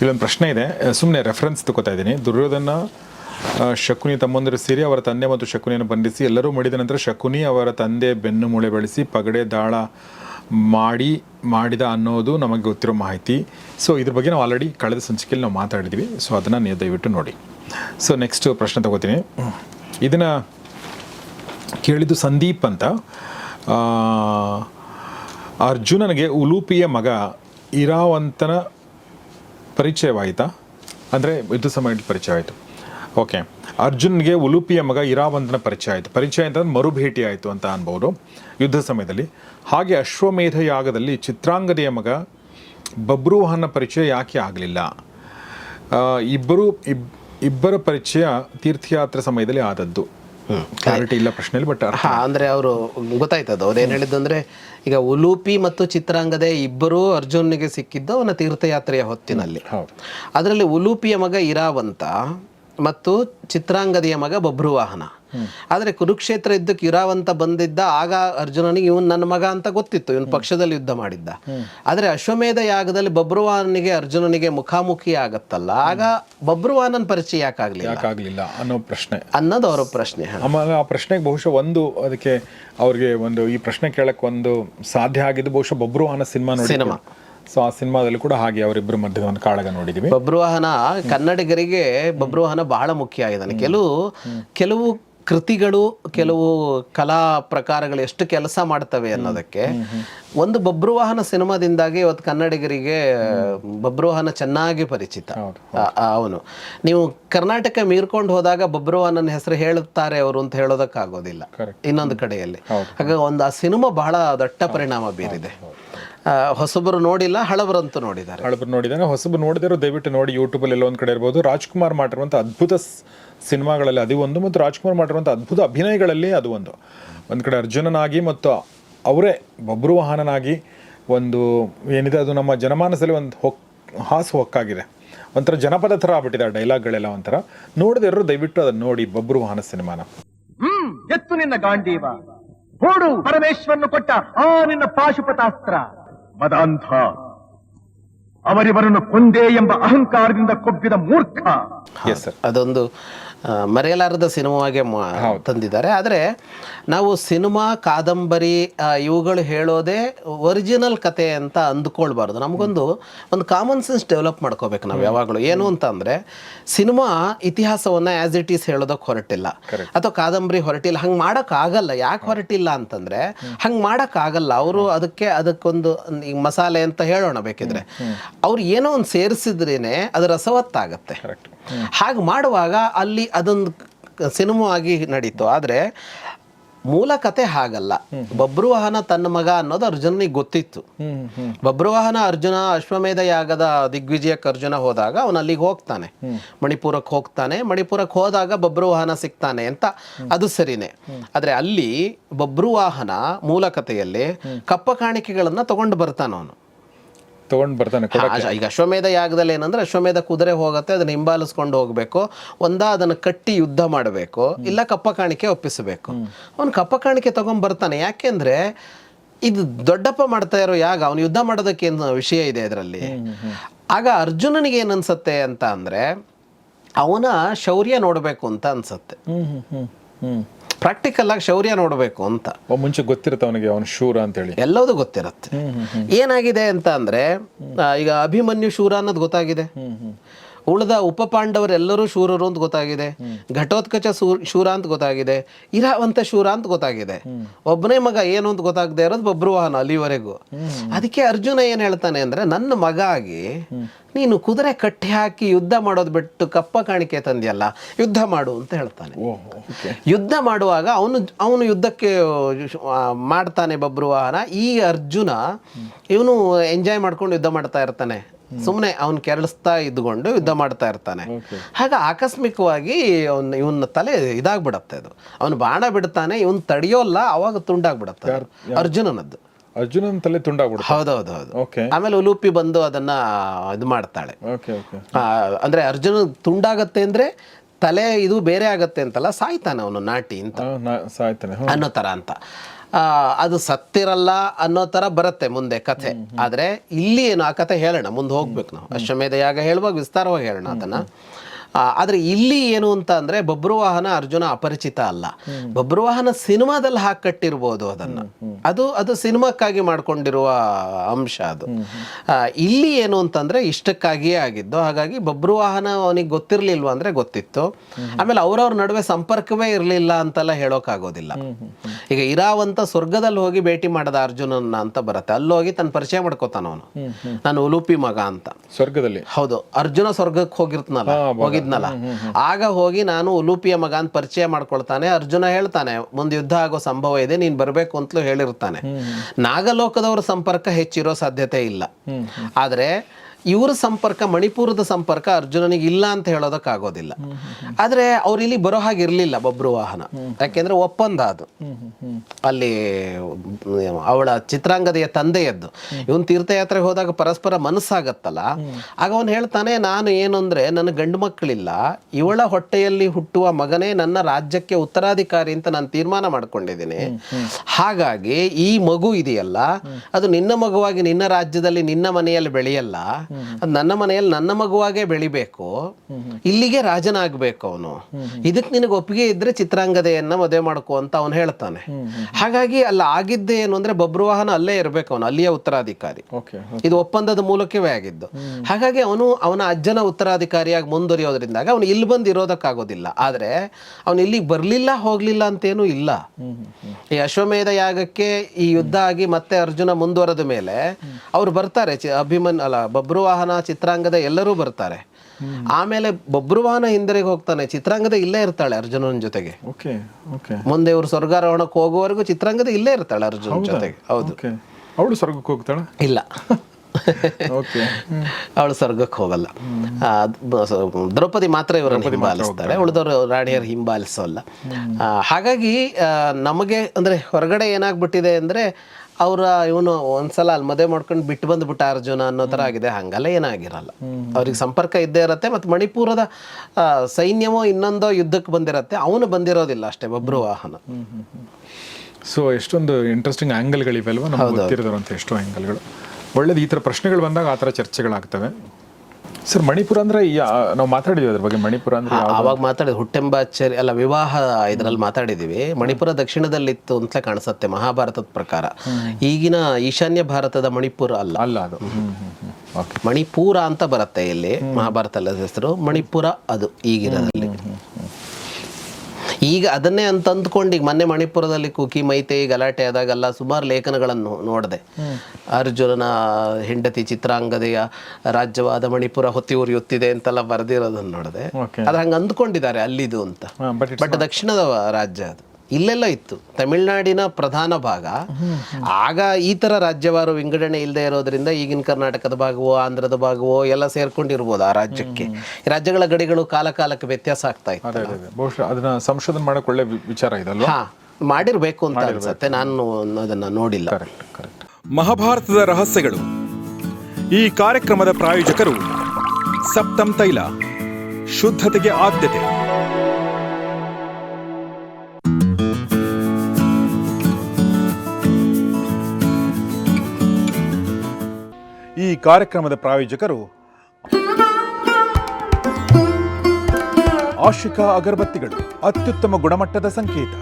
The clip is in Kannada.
ಇಲ್ಲೊಂದು ಪ್ರಶ್ನೆ ಇದೆ. ಸುಮ್ಮನೆ ರೆಫರೆನ್ಸ್ ತಗೋತಾ ಇದ್ದೀನಿ. ದುರ್ಯೋಧನ ಶಕುನಿ ತಮ್ಮಂದಿರು ಸೇರಿ ಅವರ ತಂದೆ ಮತ್ತು ಶಕುನಿಯನ್ನು ಬಂಧಿಸಿ ಎಲ್ಲರೂ ಮಡಿದ ನಂತರ ಶಕುನಿ ಅವರ ತಂದೆ ಬೆನ್ನು ಮೂಳೆ ಬಳಸಿ ಪಗಡೆ ದಾಳ ಮಾಡಿ, ಮಾಡಿದ ಅನ್ನೋದು ನಮಗೆ ಗೊತ್ತಿರೋ ಮಾಹಿತಿ. ಸೊ ಇದ್ರ ಬಗ್ಗೆ ನಾವು ಆಲ್ರೆಡಿ ಕಳೆದ ಸಂಚಿಕೆಯಲ್ಲಿ ನಾವು ಮಾತಾಡಿದ್ವಿ. ಸೊ ಅದನ್ನು ನೀವು ದಯವಿಟ್ಟು ನೋಡಿ. ಸೊ ನೆಕ್ಸ್ಟ್ ಪ್ರಶ್ನೆ ತಗೋತೀನಿ. ಇದನ್ನು ಕೇಳಿದ್ದು ಸಂದೀಪ್ ಅಂತ. ಅರ್ಜುನನಿಗೆ ಉಲೂಪಿಯ ಮಗ ಇರಾವಂತನ ಪರಿಚಯವಾಯಿತಾ? ಅಂದರೆ ಯುದ್ಧ ಸಮಯದಲ್ಲಿ ಪರಿಚಯ ಆಯಿತು ಓಕೆ. ಅರ್ಜುನ್ಗೆ ಉಲುಪಿಯ ಮಗ ಇರಾವಂತನ ಪರಿಚಯ ಆಯಿತು. ಪರಿಚಯ ಅಂತಂದ್ರೆ ಮರುಭೇಟಿ ಆಯಿತು ಅಂತ ಅನ್ಬೋದು ಯುದ್ಧ ಸಮಯದಲ್ಲಿ. ಹಾಗೆ ಅಶ್ವಮೇಧ ಯಾಗದಲ್ಲಿ ಚಿತ್ರಾಂಗದೆಯ ಮಗ ಬಬ್ರೂಹನ ಪರಿಚಯ ಯಾಕೆ ಆಗಲಿಲ್ಲ? ಇಬ್ಬರು, ಇಬ್, ಇಬ್ಬರ ಪರಿಚಯ ತೀರ್ಥಯಾತ್ರೆ ಸಮಯದಲ್ಲಿ ಆದದ್ದು. ಕ್ಲಾರಿಟಿ ಇಲ್ಲ ಪ್ರಶ್ನೆಯಲ್ಲಿ ಬಟ್ ಹಾ ಅಂದ್ರೆ ಅವರು ಗೊತ್ತಾಯ್ತದ. ಅವ್ರು ಏನ್ ಹೇಳಿದ್ದು ಅಂದ್ರೆ ಈಗ ಉಲೂಪಿ ಮತ್ತು ಚಿತ್ರಾಂಗದ ಇಬ್ಬರೂ ಅರ್ಜುನ್ಗೆ ಸಿಕ್ಕಿದ್ದು ಅವನ ತೀರ್ಥಯಾತ್ರೆಯ ಹೊತ್ತಿನಲ್ಲಿ. ಅದರಲ್ಲಿ ಉಲೂಪಿಯ ಮಗ ಇರಾವಂತ ಮತ್ತು ಚಿತ್ರಾಂಗದಿಯ ಮಗ ಬಭ್ರುವಾಹನ ಆದರೆ ಕುರುಕ್ಷೇತ್ರ ಯುದ್ಧಕ್ಕೆ ಇರಾವಂತ ಬಂದಿದ್ದ ಆಗ ಅರ್ಜುನನಿಗೆ ಇವನು ನನ್ನ ಮಗ ಅಂತ ಗೊತ್ತಿತ್ತು. ಇವನು ಪಕ್ಷದಲ್ಲಿ ಯುದ್ಧ ಮಾಡಿದ್ದ. ಆದರೆ ಅಶ್ವಮೇಧ ಯಾಗದಲ್ಲಿ ಬಬ್ರುವಾಹನಿಗೆ ಅರ್ಜುನನಿಗೆ ಮುಖಾಮುಖಿ ಆಗತ್ತಲ್ಲ. ಆಗ ಬಬ್ರುವಾಹನನ್ ಪರಿಚಯ ಯಾಕಾಗ್ಲಿಲ್ಲ? ಯಾಕಾಗಲಿಲ್ಲ ಅನ್ನೋ ಪ್ರಶ್ನೆ. ಅನ್ನೋದು ಅವರ ಪ್ರಶ್ನೆ ಆಮೇಲೆ ಆ ಪ್ರಶ್ನೆಗೆ ಬಹುಶಃ ಒಂದು ಅದಕ್ಕೆ ಅವ್ರಿಗೆ ಒಂದು ಈ ಪ್ರಶ್ನೆ ಕೇಳಕ್ಕೆ ಒಂದು ಸಾಧ್ಯ ಆಗಿದ್ದು ಬಹುಶಃ ಬಬ್ರುವಾಹನ ಸಿನಿಮಾ ನೋಡಿ ಸಿನಿಮಾ. ಸೊ ಆ ಸಿನಿಮಾದಲ್ಲಿ ಕೂಡ ಹಾಗೆ ಅವರಿಬ್ಬರ ಮಧ್ಯದ ಒಂದು ಕಾಳಗ ನೋಡಿದ್ವಿ. ಬಬ್ರುವಾಹನ ಕನ್ನಡಿಗರಿಗೆ ಬಬ್ರುವಾಹನ ಬಹಳ ಮುಖ್ಯ ಆಗಿದ್ದಾನೆ. ಕೆಲವು ಕೆಲವು ಕೃತಿಗಳು ಕೆಲವು ಕಲಾ ಪ್ರಕಾರಗಳು ಎಷ್ಟು ಕೆಲಸ ಮಾಡ್ತವೆ ಅನ್ನೋದಕ್ಕೆ ಒಂದು ಬಬ್ರುವಾಹನ ಸಿನಿಮಾದಿಂದಾಗಿ ಇವತ್ತು ಕನ್ನಡಿಗರಿಗೆ ಬಬ್ರುವಾಹನ ಚೆನ್ನಾಗಿ ಪರಿಚಿತ. ಅವನು. ನೀವು ಕರ್ನಾಟಕ ಮೀರ್ಕೊಂಡು ಹೋದಾಗ ಬಬ್ರುವಾಹನನ ಹೆಸರು ಹೇಳುತ್ತಾರೆ ಅವರು ಅಂತ ಹೇಳೋದಕ್ಕಾಗೋದಿಲ್ಲ. ಇನ್ನೊಂದು ಕಡೆಯಲ್ಲಿ. ಹಾಗಾಗಿ ಒಂದು ಆ ಸಿನಿಮಾ ಬಹಳ ದೊಡ್ಡ ಪರಿಣಾಮ ಬೀರಿದೆ. ಹೊಸಬರು ನೋಡಿಲ್ಲ ಹಳಬರಂತೂ ನೋಡಿದ್ದಾರೆ. ಹಳಬರು ನೋಡಿದ್ದಾರೆ ಹೊಸಬರು ನೋಡಿದಾರೋ ದಯವಿಟ್ಟು ನೋಡಿ ಯೂಟ್ಯೂಬಲ್ಲಿ ಎಲ್ಲ ಒಂದು ಕಡೆ ಇರ್ಬೋದು. ರಾಜ್ಕುಮಾರ್ ಮಾಡಿರುವಂಥ ಅದ್ಭುತ ಸಿನಿಮಾಗಳಲ್ಲಿ ಅದು ಒಂದು ಮತ್ತು ರಾಜ್ಕುಮಾರ್ ಮಾಡಿರುವಂಥ ಅದ್ಭುತ ಅಭಿನಯಗಳಲ್ಲಿ ಅದು ಒಂದು. ಒಂದು ಕಡೆ ಅರ್ಜುನನಾಗಿ ಮತ್ತು ಅವರೇ ಬಬ್ರುವಾಹನನಾಗಿ ಒಂದು ಏನಿದೆ ಅದು ನಮ್ಮ ಜನಮಾನಸದಲ್ಲಿ ಒಂದು ಹೊಕ್ ಹಾಸು ಹೊಕ್ಕಾಗಿದೆ. ಒಂಥರ ಜನಪದ ಥರ ಆಗ್ಬಿಟ್ಟಿದೆ ಆ ಡೈಲಾಗ್ಗಳೆಲ್ಲ ಒಂಥರ. ನೋಡಿದ್ರು ದಯವಿಟ್ಟು ಅದನ್ನು ನೋಡಿ ಬಬ್ರುವಾಹನ ಸಿನಿಮಾನ. ಹ್ಮ್ ಎತ್ತು ನಿನ್ನ ಗಾಂಡೀವ. ಹೂಡು ಪರಮೇಶ್ವರನು ಕೊಟ್ಟ ಆ ನಿನ್ನ ಪಾಶುಪತಾಸ್ತ್ರ. ಮದಾಂಧ ಅವರಿವರನ್ನು ಕೊಂದೆ ಎಂಬ ಅಹಂಕಾರದಿಂದ ಕೊಬ್ಬಿದ ಮೂರ್ಖ. ಎಸ್ ಸರ್ ಅದೊಂದು ಮರೆಯಲಾರದ ಸಿನಿಮಾಗೆ ತಂದಿದ್ದಾರೆ. ಆದರೆ ನಾವು ಸಿನಿಮಾ ಕಾದಂಬರಿ ಇವುಗಳು ಹೇಳೋದೇ ಒರಿಜಿನಲ್ ಕತೆ ಅಂತ ಅಂದ್ಕೊಳ್ಬಾರ್ದು. ನಮಗೊಂದು ಒಂದು ಕಾಮನ್ ಸೆನ್ಸ್ ಡೆವಲಪ್ ಮಾಡ್ಕೋಬೇಕು ನಾವು ಯಾವಾಗಲೂ. ಏನು ಅಂತ ಅಂದರೆ ಸಿನಿಮಾ ಇತಿಹಾಸವನ್ನು ಆ್ಯಸ್ ಇಟ್ ಈಸ್ ಹೇಳೋದಕ್ಕೆ ಹೊರಟಿಲ್ಲ. ಅಥವಾ ಕಾದಂಬರಿ ಹೊರಟಿಲ್ಲ. ಹಂಗೆ ಮಾಡೋಕ್ಕಾಗಲ್ಲ. ಯಾಕೆ ಹೊರಟಿಲ್ಲ ಅಂತಂದರೆ ಹಂಗೆ ಮಾಡೋಕ್ಕಾಗಲ್ಲ. ಅವರು ಅದಕ್ಕೆ ಅದಕ್ಕೊಂದು ಈಗ ಮಸಾಲೆ ಅಂತ ಹೇಳೋಣ ಬೇಕಿದ್ರೆ. ಅವ್ರು ಏನೋ ಒಂದು ಸೇರಿಸಿದ್ರೇನೆ ಅದು ರಸವತ್ತಾಗತ್ತೆ. ಕರೆಕ್ಟ್ ಹಾಗೆ ಮಾಡುವಾಗ ಅಲ್ಲಿ ಅದೊಂದು ಸಿನಿಮಾ ಆಗಿ ನಡೀತು. ಆದರೆ ಮೂಲ ಕತೆ ಹಾಗಲ್ಲ. ಬಬ್ರುವಾಹನ ತನ್ನ ಮಗ ಅನ್ನೋದು ಅರ್ಜುನನಿಗೆ ಗೊತ್ತಿತ್ತು. ಬಬ್ರುವಾಹನ ಅರ್ಜುನ ಅಶ್ವಮೇಧ ಯಾಗದ ದಿಗ್ವಿಜಯಕ್ಕೆ ಅರ್ಜುನ ಹೋದಾಗ ಅವನು ಅಲ್ಲಿಗೆ ಹೋಗ್ತಾನೆ. ಮಣಿಪುರಕ್ಕೆ ಹೋಗ್ತಾನೆ. ಮಣಿಪುರಕ್ಕೆ ಹೋದಾಗ ಬಬ್ರುವಾಹನ ಸಿಗ್ತಾನೆ ಅಂತ ಅದು ಸರಿನೇ. ಆದರೆ ಅಲ್ಲಿ ಬಬ್ರುವಾಹನ ಮೂಲ ಕಥೆಯಲ್ಲಿ ಕಪ್ಪ ಕಾಣಿಕೆಗಳನ್ನು ತಗೊಂಡು ಬರ್ತಾನೆ ಅವನು. ತಗೊಂಡ್ ಬರ್ತಾನೆ ಈಗ ಅಶ್ವಮೇಧ ಯಾಗದಲ್ಲಿ ಏನಂದ್ರೆ ಅಶ್ವಮೇಧ ಕುದುರೆ ಹೋಗುತ್ತೆ ಅದನ್ನ ಹಿಂಬಾಲಿಸ್ಕೊಂಡು ಹೋಗಬೇಕು. ಒಂದ ಅದನ್ನ ಕಟ್ಟಿ ಯುದ್ಧ ಮಾಡಬೇಕು. ಇಲ್ಲ ಕಪ್ಪ ಕಾಣಿಕೆ ಒಪ್ಪಿಸಬೇಕು. ಅವನು ಕಪ್ಪ ಕಾಣಿಕೆ ತಗೊಂಡ್ ಬರ್ತಾನೆ. ಯಾಕೆಂದ್ರೆ ಇದು ದೊಡ್ಡಪ್ಪ ಮಾಡ್ತಾ ಇರೋ ಯಾಗ ಅವನು ಯುದ್ಧ ಮಾಡೋದಕ್ಕೆ ಏನು ವಿಷಯ ಇದೆ ಇದರಲ್ಲಿ? ಆಗ ಅರ್ಜುನನಿಗೆ ಏನು ಅನ್ಸತ್ತೆ ಅಂತ ಅಂದ್ರೆ ಅವನ ಶೌರ್ಯ ನೋಡಬೇಕು ಅಂತ ಅನ್ಸತ್ತೆ. ಹ್ಮ್ ಹ್ಮ್ ಹ್ಮ್ ಹ್ಮ್. ಪ್ರಾಕ್ಟಿಕಲ್ ಆಗಿ ಶೌರ್ಯ ನೋಡಬೇಕು ಅಂತ. ಮುಂಚೆ ಗೊತ್ತಿರುತ್ತೆ ಅವನಿಗೆ ಅವನು ಶೂರ ಅಂತ ಹೇಳಿ ಎಲ್ಲವೂ ಗೊತ್ತಿರುತ್ತೆ ಏನಾಗಿದೆ ಅಂತ ಅಂದ್ರೆ ಈಗ ಅಭಿಮನ್ಯು ಶೂರ ಅನ್ನೋದು ಗೊತ್ತಾಗಿದೆ. ಉಳಿದ ಉಪ ಪಾಂಡವರೆಲ್ಲರೂ ಶೂರರು ಅಂತ ಗೊತ್ತಾಗಿದೆ. ಘಟೋತ್ಕಚ ಶೂರ್ ಶೂರ ಅಂತ ಗೊತ್ತಾಗಿದೆ. ಇರಾವಂತ ಶೂರ ಅಂತ ಗೊತ್ತಾಗಿದೆ. ಒಬ್ಬನೇ ಮಗ ಏನು ಅಂತ ಗೊತ್ತಾಗದೆ ಇರೋದು ಬಬ್ರುವಾಹನ ಅಲ್ಲಿವರೆಗೂ. ಅದಕ್ಕೆ ಅರ್ಜುನ ಏನ್ ಹೇಳ್ತಾನೆ ಅಂದ್ರೆ ನನ್ನ ಮಗ ಆಗಿ ನೀನು ಕುದುರೆ ಕಟ್ಟಿ ಹಾಕಿ ಯುದ್ಧ ಮಾಡೋದು ಬಿಟ್ಟು ಕಪ್ಪ ಕಾಣಿಕೆ ತಂದಿಯಲ್ಲ ಯುದ್ಧ ಮಾಡು ಅಂತ ಹೇಳ್ತಾನೆ. ಯುದ್ಧ ಮಾಡುವಾಗ ಅವನು ಅವನು ಯುದ್ಧಕ್ಕೆ ಮಾಡ್ತಾನೆ ಬಬ್ರುವಾಹನ ಈ ಅರ್ಜುನ ಇವನು ಎಂಜಾಯ್ ಮಾಡ್ಕೊಂಡು ಯುದ್ಧ ಮಾಡ್ತಾ ಇರ್ತಾನೆ. ಸುಮ್ಮನೆ ಅವನು ಕೆರಳಿಸ್ತಾ ಇದ್ಕೊಂಡು ಯುದ್ಧ ಮಾಡ್ತಾ ಇರ್ತಾನೆ. ಹಾಗೆ ಆಕಸ್ಮಿಕವಾಗಿ ಅವನ್ ಇವನ ತಲೆ ಇದಾಗ್ಬಿಡತ್ತೆ ಅದು. ಅವನು ಬಾಣ ಬಿಡ್ತಾನೆ ಇವನ್ ತಡೆಯೋಲ್ಲ ಅವಾಗ ತುಂಡಾಗ್ಬಿಡತ್ತೆ ಅರ್ಜುನನದ್ದು. ಅರ್ಜುನನ್ ತಲೆ ತುಂಡಾಗ್ಬಿಡುತ್ತೆ. ಹೌದೌದು ಹೌದು. ಆಮೇಲೆ ಉಲೂಪಿ ಬಂದು ಅದನ್ನ ಇದು ಮಾಡ್ತಾಳೆ. ಅಂದ್ರೆ ಅರ್ಜುನ ತುಂಡಾಗತ್ತೆ ಅಂದ್ರೆ ತಲೆ ಇದು ಬೇರೆ ಆಗತ್ತೆ ಅಂತಲ್ಲ ಸಾಯ್ತಾನೆ ಅವನು ನಾಟಿ ಅಂತ. ಸಾಯ್ತಾನೆ ಅನ್ನೋ ತರ ಅಂತ. ಅದು ಸತ್ತಿರಲ್ಲ ಅನ್ನೋ ಥರ ಬರುತ್ತೆ ಮುಂದೆ ಕಥೆ. ಆದರೆ ಇಲ್ಲಿ ಏನು ಆ ಕಥೆ ಹೇಳೋಣ ಮುಂದೆ ಹೋಗ್ಬೇಕು ನಾವು. ಅಶ್ವಮೇಧ ಯಾಗ ಹೇಳುವಾಗ ವಿಸ್ತಾರವಾಗಿ ಹೇಳೋಣ ಅದನ್ನ. ಆದ್ರೆ ಇಲ್ಲಿ ಏನು ಅಂತ ಅಂದರೆ ಬಬ್ರುವಾಹನ ಅರ್ಜುನ ಅಪರಿಚಿತ ಅಲ್ಲ. ಬಬ್ರುವಾಹನ ಸಿನಿಮಾದಲ್ಲಿ ಹಾಕಿ ಕಟ್ಟಿರ್ಬೋದು ಅದನ್ನ. ಅದು ಅದು ಸಿನಿಮಾಕ್ಕಾಗಿ ಮಾಡ್ಕೊಂಡಿರುವ ಅಂಶ ಅದು. ಇಲ್ಲಿ ಏನು ಅಂತಂದ್ರೆ ಇಷ್ಟಕ್ಕಾಗಿಯೇ ಆಗಿದ್ದು ಹಾಗಾಗಿ ಬಬ್ರುವಾಹನ ಅವನಿಗೆ ಗೊತ್ತಿರಲಿಲ್ವ ಅಂದ್ರೆ ಗೊತ್ತಿತ್ತು. ಆಮೇಲೆ ಅವರವ್ರ ನಡುವೆ ಸಂಪರ್ಕವೇ ಇರಲಿಲ್ಲ ಅಂತೆಲ್ಲ ಹೇಳೋಕ್ಕಾಗೋದಿಲ್ಲ ಈಗ ಇರಾವಂತ ಸ್ವರ್ಗದಲ್ಲಿ ಹೋಗಿ ಭೇಟಿ ಮಾಡದ ಅರ್ಜುನನ್ನ ಅಂತ ಬರುತ್ತೆ. ಅಲ್ಲಿ ಹೋಗಿ ತನ್ನ ಪರಿಚಯ ಮಾಡ್ಕೋತಾನ ಅವನು. ನಾನು ಉಲುಪಿ ಮಗ ಅಂತ. ಸ್ವರ್ಗದಲ್ಲಿ. ಹೌದು. ಅರ್ಜುನ ಸ್ವರ್ಗಕ್ಕೆ ಹೋಗಿರ್ತನಲ್ಲ. ಹೋಗಿದ್ನಲ್ಲ ಆಗ ಹೋಗಿ ನಾನು ಉಲೂಪಿಯ ಮಗ ಅಂತ ಪರಿಚಯ ಮಾಡ್ಕೊಳ್ತಾನೆ. ಅರ್ಜುನ ಹೇಳ್ತಾನೆ ಮುಂದೆ ಯುದ್ಧ ಆಗೋ ಸಂಭವ ಇದೆ ನೀನ್ ಬರ್ಬೇಕು ಅಂತಲೂ ಹೇಳಿರ್ತಾನೆ. ನಾಗಲೋಕದವ್ರ ಸಂಪರ್ಕ ಹೆಚ್ಚಿರೋ ಸಾಧ್ಯತೆ ಇಲ್ಲ. ಆದ್ರೆ ಇವ್ರ ಸಂಪರ್ಕ, ಮಣಿಪುರದ ಸಂಪರ್ಕ ಅರ್ಜುನನಿಗೆ ಇಲ್ಲ ಅಂತ ಹೇಳೋದಕ್ಕಾಗೋದಿಲ್ಲ. ಆದ್ರೆ ಅವ್ರು ಇಲ್ಲಿ ಬರೋ ಹಾಗೆ ಇರಲಿಲ್ಲ ಬಬ್ರು ವಾಹನ. ಯಾಕೆಂದ್ರೆ ಒಪ್ಪಂದ ಅದು. ಅಲ್ಲಿ ಅವಳ ಚಿತ್ರಾಂಗದೆಯ ತಂದೆಯದ್ದು. ಇವನ್ ತೀರ್ಥಯಾತ್ರೆಗೆ ಹೋದಾಗ ಪರಸ್ಪರ ಮನಸ್ಸಾಗತ್ತಲ್ಲ. ಆಗ ಅವನು ಹೇಳ್ತಾನೆ, ನಾನು ಏನು ಅಂದರೆ ನನ್ನ ಗಂಡು ಮಕ್ಕಳಿಲ್ಲ. ಇವಳ ಹೊಟ್ಟೆಯಲ್ಲಿ ಹುಟ್ಟುವ ಮಗನೇ ನನ್ನ ರಾಜ್ಯಕ್ಕೆ ಉತ್ತರಾಧಿಕಾರಿ ಅಂತ ನಾನು ತೀರ್ಮಾನ ಮಾಡ್ಕೊಂಡಿದ್ದೀನಿ. ಹಾಗಾಗಿ ಈ ಮಗು ಇದೆಯಲ್ಲ. ಅದು ನಿನ್ನ ಮಗುವಾಗಿ ನಿನ್ನ ರಾಜ್ಯದಲ್ಲಿ ನಿನ್ನ ಮನೆಯಲ್ಲಿ ಬೆಳೆಯಲ್ಲ. ಅದು ನನ್ನ ಮನೆಯಲ್ಲಿ ನನ್ನ ಮಗುವಾಗೇ ಬೆಳಿಬೇಕು ಇಲ್ಲಿಗೆ ರಾಜನಾಗಬೇಕು ಅವನು. ಇದಕ್ಕೆ ನಿನಗೆ ಒಪ್ಪಿಗೆ ಇದ್ರೆ ಚಿತ್ರಾಂಗದೆಯನ್ನ ಮದುವೆ ಮಾಡ್ಕೋ ಅಂತ ಅವನು ಹೇಳ್ತಾನೆ. ಹಾಗಾಗಿ ಅಲ್ಲಿ ಆಗಿದ್ದೆ ಏನು ಅಂದ್ರೆ ಬಬ್ರುವಾಹನ ಅಲ್ಲೇ ಇರಬೇಕು ಅವನು ಅಲ್ಲಿಯ ಉತ್ತರಾಧಿಕಾರಿ. ಇದು ಒಪ್ಪಂದದ ಮೂಲಕವೇ ಆಗಿದ್ದು. ಹಾಗಾಗಿ ಅವನು ಅವನ ಅಜ್ಜನ ಉತ್ತರಾಧಿಕಾರಿಯಾಗಿ ಮುಂದುವರಿಯೋದ್ರಿಂದಾಗ ಅವನು ಇಲ್ಲಿ ಬಂದು ಇರೋದಕ್ಕಾಗೋದಿಲ್ಲ. ಆದ್ರೆ ಅವನು ಇಲ್ಲಿಗೆ ಬರ್ಲಿಲ್ಲ ಹೋಗ್ಲಿಲ್ಲ ಅಂತೇನೂ ಇಲ್ಲ. ಈ ಅಶ್ವಮೇಧ ಯಾಗಕ್ಕೆ ಈ ಯುದ್ಧ ಆಗಿ ಮತ್ತೆ ಅರ್ಜುನ ಮುಂದುವರೆದ ಮೇಲೆ ಅವ್ರು ಬರ್ತಾರೆ ಅಭಿಮನ್ ಅಲ್ಲ ಬಬ್ರುವಾಹನ ಚಿತ್ರಾಂಗದ ಎಲ್ಲರೂ ಬರ್ತಾರೆ. ಆಮೇಲೆ ಬಬ್ರುವಾಹನ ಹಿಂದಿರುಗಿ ಹೋಗ್ತಾನೆ. ಚಿತ್ರಾಂಗದ ಇಲ್ಲೇ ಇರ್ತಾಳೆ ಅರ್ಜುನನ ಜೊತೆಗೆ. ಮುಂದೆ ಇವ್ರು ಸ್ವರ್ಗಾರೋಹಣಕ್ಕೆ ಹೋಗುವವರೆಗೂ ಚಿತ್ರಾಂಗದ ಇಲ್ಲೇ ಇರ್ತಾಳೆ ಅರ್ಜುನ ಜೊತೆಗೆ. ಹೌದು. ಅವಳು ಸ್ವರ್ಗಕ್ಕೆ ಹೋಗ್ತಾಳ? ಇಲ್ಲ. ಅವಳು ಸ್ವರ್ಗಕ್ಕೆ ಹೋಗಲ್ಲ. ದ್ರೌಪದಿ ಮಾತ್ರ ಇವರನ್ನು ಹಿಂಬಾಲಿಸ್ತಾಳೆ ಉಳಿದವರು ರಾಣಿಯರು ಹಿಂಬಾಲಿಸೋಲ್ಲ. ಹಾಗಾಗಿ ನಮಗೆ ಅಂದ್ರೆ ಹೊರಗಡೆ ಏನಾಗ್ಬಿಟ್ಟಿದೆ ಅಂದ್ರೆ ಅವರ ಇವನು ಒಂದ್ಸಲ ಅಲ್ಲಿ ಮದುವೆ ಮಾಡ್ಕೊಂಡು ಬಿಟ್ಟು ಬಂದ್ಬಿಟ್ಟ ಅರ್ಜುನ ಅನ್ನೋ ಥರ ಆಗಿದೆ. ಹಂಗಲ್ಲ ಏನಾಗಿರಲ್ಲ ಅವ್ರಿಗೆ ಸಂಪರ್ಕ ಇದ್ದೇ ಇರತ್ತೆ ಮತ್ತು ಮಣಿಪುರದ ಸೈನ್ಯವೋ ಇನ್ನೊಂದೋ ಯುದ್ಧಕ್ಕೆ ಬಂದಿರತ್ತೆ. ಅವನು ಬಂದಿರೋದಿಲ್ಲ ಅಷ್ಟೇ ಒಬ್ರು ವಾಹನ. ಸೊ ಎಷ್ಟೊಂದು ಇಂಟ್ರೆಸ್ಟಿಂಗ್ ಆ್ಯಂಗಲ್ಗಳಿವೆಲ್ವ ಗೊತ್ತಿರೋದಂಥ ಎಷ್ಟೋ ಆ್ಯಂಗಲ್ಗಳು ಒಳ್ಳೇದು ಈ ಥರ ಪ್ರಶ್ನೆಗಳು ಬಂದಾಗ ಆ ಥರ ಚರ್ಚೆಗಳಾಗ್ತವೆ. ಸರ್ ಮಣಿಪುರ ಅಂದ್ರೆ ನಾವು ಮಾತಾಡಿದ್ವಿ ಅದ್ರ ಬಗ್ಗೆ. ಮಣಿಪುರ ಅಂದ್ರೆ ಅವಾಗ ಆವಾಗ ಮಾತಾಡಿದ ಹುಟ್ಟೆಂಬಾಚರಿ ಅಲ್ಲ ವಿವಾಹ ಇದ್ರಲ್ಲಿ ಮಾತಾಡಿದೀವಿ. ಮಣಿಪುರ ದಕ್ಷಿಣದಲ್ಲಿತ್ತು ಅಂತ ಕಾಣಿಸುತ್ತೆ ಮಹಾಭಾರತದ ಪ್ರಕಾರ. ಈಗಿನ ಈಶಾನ್ಯ ಭಾರತದ ಮಣಿಪುರ ಅಲ್ಲ. ಅಲ್ಲ ಅದು. ಮಣಿಪುರ ಅಂತ ಬರುತ್ತೆ ಇಲ್ಲಿ ಮಹಾಭಾರತದ ಹೆಸರು. ಮಣಿಪುರ ಅದು ಈಗಿರೋದಲ್ಲಿ ಈಗ ಅದನ್ನೇ ಅಂತ ಅಂದ್ಕೊಂಡು ಈಗ ಮೊನ್ನೆ ಮಣಿಪುರದಲ್ಲಿ ಕುಕಿ ಮೈತೆ ಗಲಾಟೆ ಆದಾಗೆಲ್ಲ ಸುಮಾರು ಲೇಖನಗಳನ್ನು ನೋಡಿದೆ. ಅರ್ಜುನನ ಹೆಂಡತಿ ಚಿತ್ರಾಂಗದೆಯ ರಾಜ್ಯವಾದ ಮಣಿಪುರ ಹೊತ್ತಿ ಉರಿಯುತ್ತಿದೆ ಅಂತೆಲ್ಲ ಬರೆದಿರೋದನ್ನ ನೋಡಿದೆ. ಅದು ಹಂಗೆ ಅಂದ್ಕೊಂಡಿದ್ದಾರೆ ಅಲ್ಲಿದು ಅಂತ. ಬಟ್ ದಕ್ಷಿಣದ ರಾಜ್ಯ ಅದು. ಇಲ್ಲೆಲ್ಲ ಇತ್ತು. ತಮಿಳುನಾಡಿನ ಪ್ರಧಾನ ಭಾಗ. ಆಗ ಈ ಥರ ರಾಜ್ಯವಾರು ವಿಂಗಡಣೆ ಇಲ್ಲದೆ ಇರೋದ್ರಿಂದ ಈಗಿನ ಕರ್ನಾಟಕದ ಭಾಗವೋ ಆಂಧ್ರದ ಭಾಗವೋ ಎಲ್ಲ ಸೇರ್ಕೊಂಡಿರ್ಬೋದು ಆ ರಾಜ್ಯಕ್ಕೆ. ರಾಜ್ಯಗಳ ಗಡಿಗಳು ಕಾಲ ಕಾಲಕ್ಕೆ ವ್ಯತ್ಯಾಸ ಆಗ್ತಾ ಇತ್ತು. ಬಹುಶಃ ಅದನ್ನ ಸಂಶೋಧನೆ ಮಾಡಕ್ ಒಳ್ಳೆ ವಿಚಾರ ಇದಲ್ಲ ಹಾ ಮಾಡಿರ್ಬೇಕು ಅಂತ ಅನ್ಸುತ್ತೆ. ನಾನು ಅದನ್ನ ನೋಡಿಲ್ಲ. Correct correct. ಮಹಾಭಾರತದ ರಹಸ್ಯಗಳು. ಈ ಕಾರ್ಯಕ್ರಮದ ಪ್ರಾಯೋಜಕರು ಸಪ್ತಂ ತೈಲ ಶುದ್ಧತೆಗೆ ಆದ್ಯತೆ. ಈ ಕಾರ್ಯಕ್ರಮದ ಪ್ರಾಯೋಜಕರು ಆಶಿಕಾ ಅಗರಬತ್ತಿಗಳು. ಅತ್ಯುತ್ತಮ ಗುಣಮಟ್ಟದ ಸಂಕೇತ.